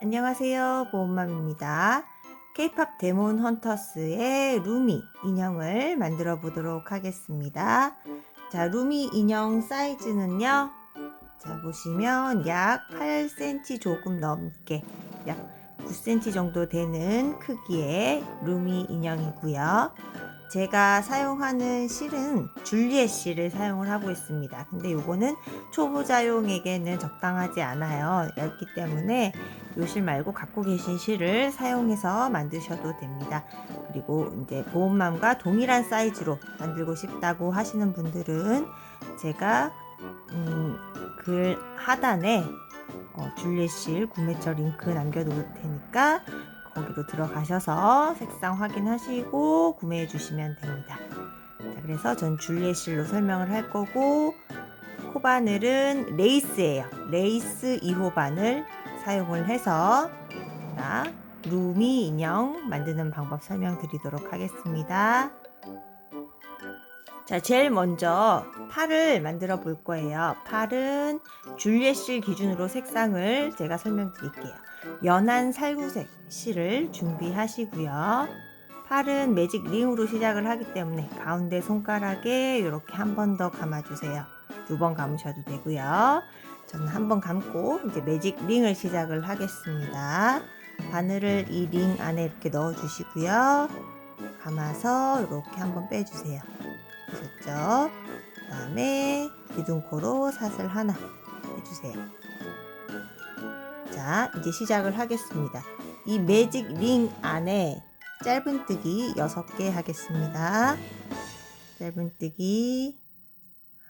안녕하세요. 보온맘입니다. K-팝 데몬 헌터스의 루미 인형을 만들어 보도록 하겠습니다. 자, 루미 인형 사이즈는요. 자, 보시면 약 8cm 조금 넘게 약 9cm 정도 되는 크기의 루미 인형이고요. 제가 사용하는 실은 줄리엣 실을 사용을 하고 있습니다. 근데 요거는 초보자용에게는 적당하지 않아요. 얇기 때문에 요실 말고 갖고 계신 실을 사용해서 만드셔도 됩니다. 그리고 이제 보온맘과 동일한 사이즈로 만들고 싶다고 하시는 분들은 제가 음, 글 하단에 어, 줄리엣 실 구매처 링크 남겨놓을 테니까 거기로 들어가셔서 색상 확인하시고 구매해 주시면 됩니다. 자, 그래서 전 줄리엣 실로 설명을 할 거고 코바늘은 레이스예요. 레이스 2호 바늘 사용을 해서 자, 루미 인형 만드는 방법 설명드리도록 하겠습니다. 자, 제일 먼저 팔을 만들어 볼 거예요. 팔은 줄리엣 실 기준으로 색상을 제가 설명드릴게요. 연한 살구색 실을 준비하시고요. 팔은 매직 링으로 시작을 하기 때문에 가운데 손가락에 이렇게 한 번 더 감아주세요. 두 번 감으셔도 되고요. 저는 한 번 감고 이제 매직 링을 시작을 하겠습니다. 바늘을 이 링 안에 이렇게 넣어 주시고요. 감아서 이렇게 한번 빼주세요. 되셨죠? 그 다음에 기둥코로 사슬 하나 해주세요. 자, 이제 시작을 하겠습니다. 이 매직 링 안에 짧은뜨기 6개 하겠습니다. 짧은뜨기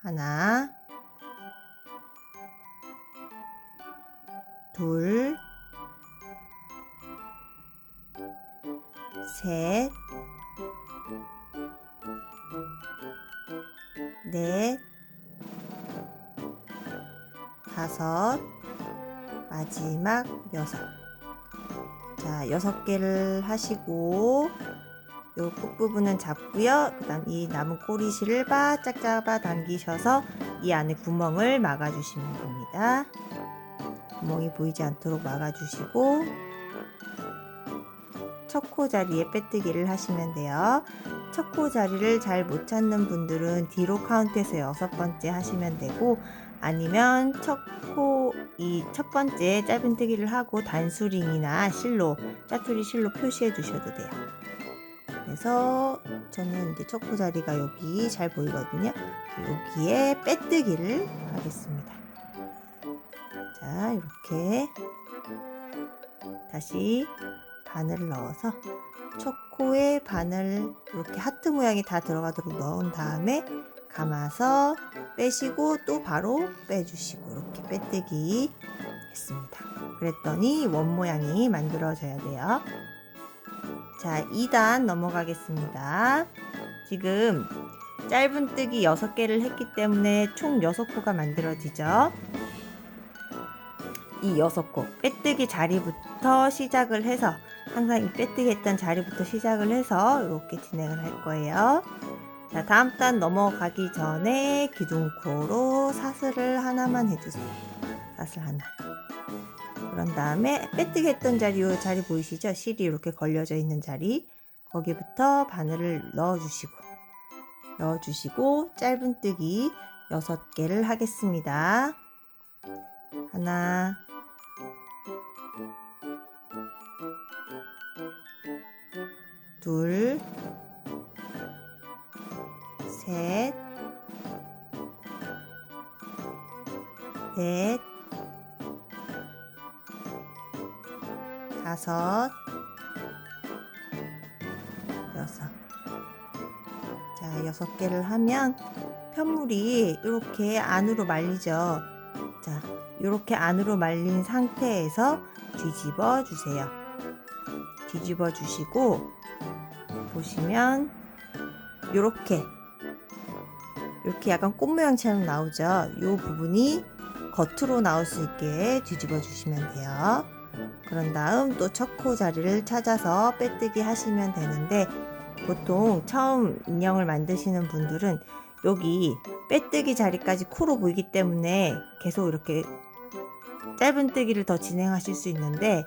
하나, 둘, 셋, 넷, 다섯, 마지막 여섯. 자, 여섯 개를 하시고 요 끝부분은 잡고요. 그 다음 이 남은 꼬리실을 바짝 잡아 당기셔서 이 안에 구멍을 막아 주시면 됩니다. 구멍이 보이지 않도록 막아 주시고 첫코 자리에 빼뜨기를 하시면 돼요. 첫코 자리를 잘 못 찾는 분들은 뒤로 카운트해서 여섯 번째 하시면 되고 아니면 첫코이 첫 번째 짧은뜨기를 하고 단수링이나 실로 짜투리 실로 표시해 주셔도 돼요. 그래서 저는 이제 첫코 자리가 여기 잘 보이거든요. 여기에 빼뜨기를 하겠습니다. 자, 이렇게 다시 바늘을 넣어서 첫 코에 바늘 이렇게 하트 모양이 다 들어가도록 넣은 다음에 감아서 빼시고 또 바로 빼주시고 이렇게 빼뜨기 했습니다. 그랬더니 원 모양이 만들어져야 돼요. 자, 2단 넘어가겠습니다. 지금 짧은 뜨기 6개를 했기 때문에 총 6코가 만들어지죠. 이 6코 빼뜨기 자리부터 시작을 해서 항상 이 빼뜨기 했던 자리부터 시작을 해서 이렇게 진행을 할 거예요. 자, 다음 단 넘어가기 전에 기둥코로 사슬을 하나만 해주세요. 사슬 하나. 그런 다음에 빼뜨기 했던 자리, 요 자리 보이시죠? 실이 이렇게 걸려져 있는 자리. 거기부터 바늘을 넣어주시고, 넣어주시고, 짧은뜨기 6개를 하겠습니다. 하나, 둘, 셋, 넷, 다섯, 여섯. 자, 여섯 개를 하면 편물이 이렇게 안으로 말리죠. 자, 이렇게 안으로 말린 상태에서 뒤집어 주세요. 뒤집어 주시고 보시면 이렇게 이렇게 약간 꽃 모양처럼 나오죠. 이 부분이 겉으로 나올 수 있게 뒤집어 주시면 돼요. 그런 다음 또첫코 자리를 찾아서 빼뜨기 하시면 되는데 보통 처음 인형을 만드시는 분들은 여기 빼뜨기 자리까지 코로 보이기 때문에 계속 이렇게 짧은 뜨기를 더 진행하실 수 있는데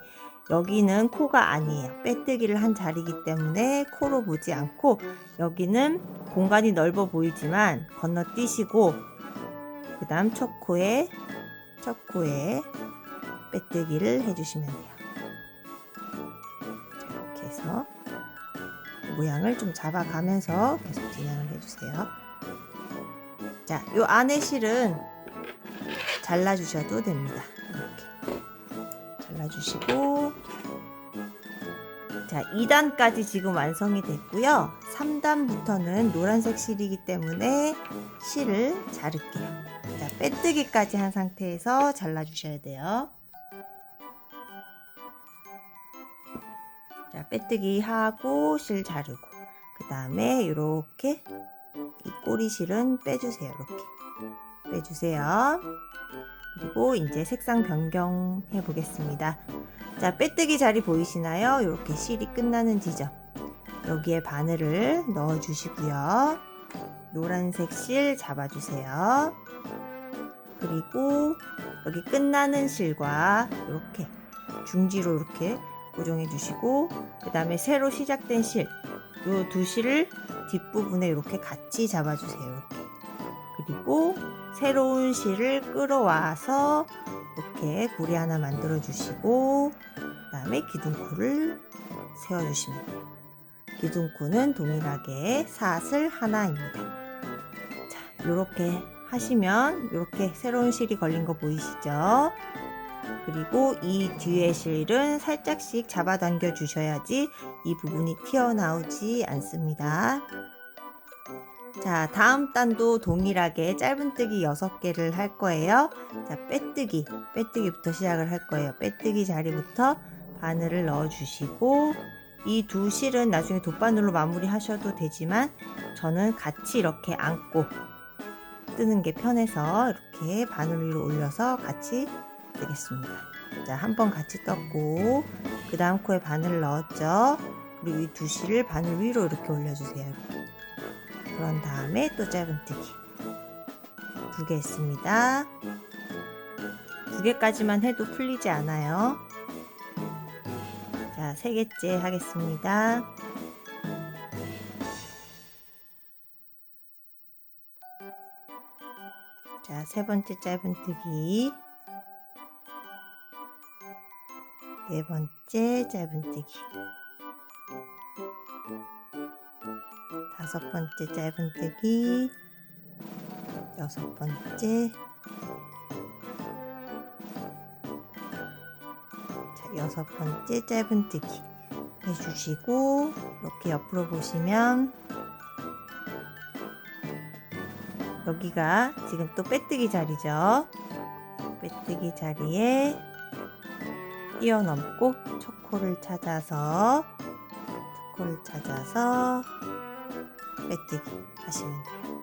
여기는 코가 아니에요. 빼뜨기를 한 자리이기 때문에 코로 보지 않고 여기는 공간이 넓어 보이지만 건너뛰시고 그 다음 첫 코에 첫 코에 빼뜨기를 해주시면 돼요. 자, 이렇게 해서 모양을 좀 잡아가면서 계속 진행을 해주세요. 자, 요 안에 실은 잘라주셔도 됩니다. 이렇게 잘라주시고 자 2단까지 지금 완성이 됐고요. 3단부터는 노란색 실이기 때문에 실을 자를게요. 자 빼뜨기까지 한 상태에서 잘라주셔야 돼요. 자 빼뜨기 하고 실 자르고 그 다음에 이렇게 이 꼬리 실은 빼주세요. 이렇게 빼주세요. 그리고 이제 색상 변경해 보겠습니다. 자, 빼뜨기 자리 보이시나요? 이렇게 실이 끝나는 지점. 여기에 바늘을 넣어 주시고요. 노란색 실 잡아 주세요. 그리고 여기 끝나는 실과 이렇게 중지로 이렇게 고정해 주시고 그 다음에 새로 시작된 실, 요 두 실을 뒷부분에 이렇게 같이 잡아 주세요. 이렇게. 그리고 새로운 실을 끌어와서 이렇게 고리 하나 만들어 주시고 그 다음에 기둥코를 세워 주시면 돼요. 기둥코는 동일하게 사슬 하나입니다. 자, 이렇게 하시면 이렇게 새로운 실이 걸린 거 보이시죠? 그리고 이 뒤에 실은 살짝씩 잡아당겨 주셔야지 이 부분이 튀어나오지 않습니다. 자, 다음 단도 동일하게 짧은뜨기 6개를 할 거예요. 자, 빼뜨기, 빼뜨기부터 시작을 할 거예요. 빼뜨기 자리부터 바늘을 넣어 주시고 이 두 실은 나중에 돗바늘로 마무리 하셔도 되지만 저는 같이 이렇게 안고 뜨는 게 편해서 이렇게 바늘 위로 올려서 같이 뜨겠습니다. 자, 한 번 같이 떴고 그 다음 코에 바늘을 넣었죠. 그리고 이 두 실을 바늘 위로 이렇게 올려주세요. 이렇게. 그런 다음에 또 짧은뜨기 두개 했습니다. 두 개까지만 해도 풀리지 않아요. 자, 세 개째 하겠습니다. 자, 세 번째 짧은뜨기. 네 번째 짧은뜨기. 다섯 번째 짧은뜨기. 여섯 번째. 자, 여섯 번째 짧은뜨기 해주시고, 이렇게 옆으로 보시면, 여기가 지금 또 빼뜨기 자리죠. 빼뜨기 자리에 뛰어넘고 초코를 찾아서 초코를 찾아서 빼뜨기 하시면 돼요.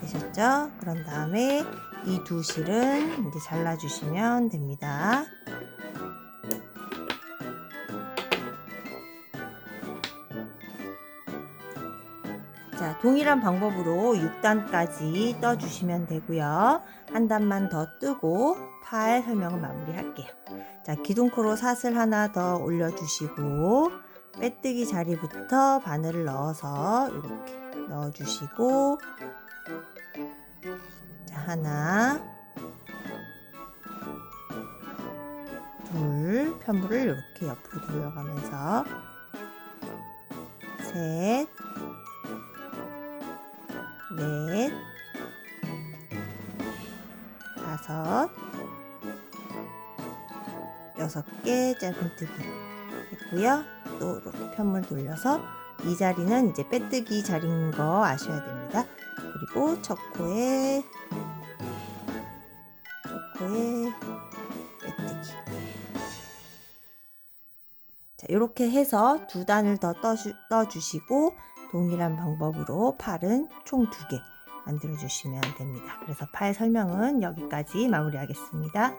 되셨죠? 그런 다음에 이 두 실은 이제 잘라주시면 됩니다. 자, 동일한 방법으로 6단까지 떠주시면 되고요. 한 단만 더 뜨고 팔 설명을 마무리할게요. 자, 기둥코로 사슬 하나 더 올려주시고 빼뜨기 자리부터 바늘을 넣어서 이렇게 넣어주시고 자, 하나 둘 편물을 이렇게 옆으로 돌려가면서 셋 넷, 다섯, 여섯 개 짧은 뜨기 했고요. 또 이렇게 편물 돌려서 이 자리는 이제 빼뜨기 자리인 거 아셔야 됩니다. 그리고 첫 코에 첫 코에 빼뜨기. 자, 이렇게 해서 두 단을 더 떠주, 떠주시고 동일한 방법으로 팔은 총 두 개 만들어 주시면 됩니다. 그래서 팔 설명은 여기까지 마무리하겠습니다.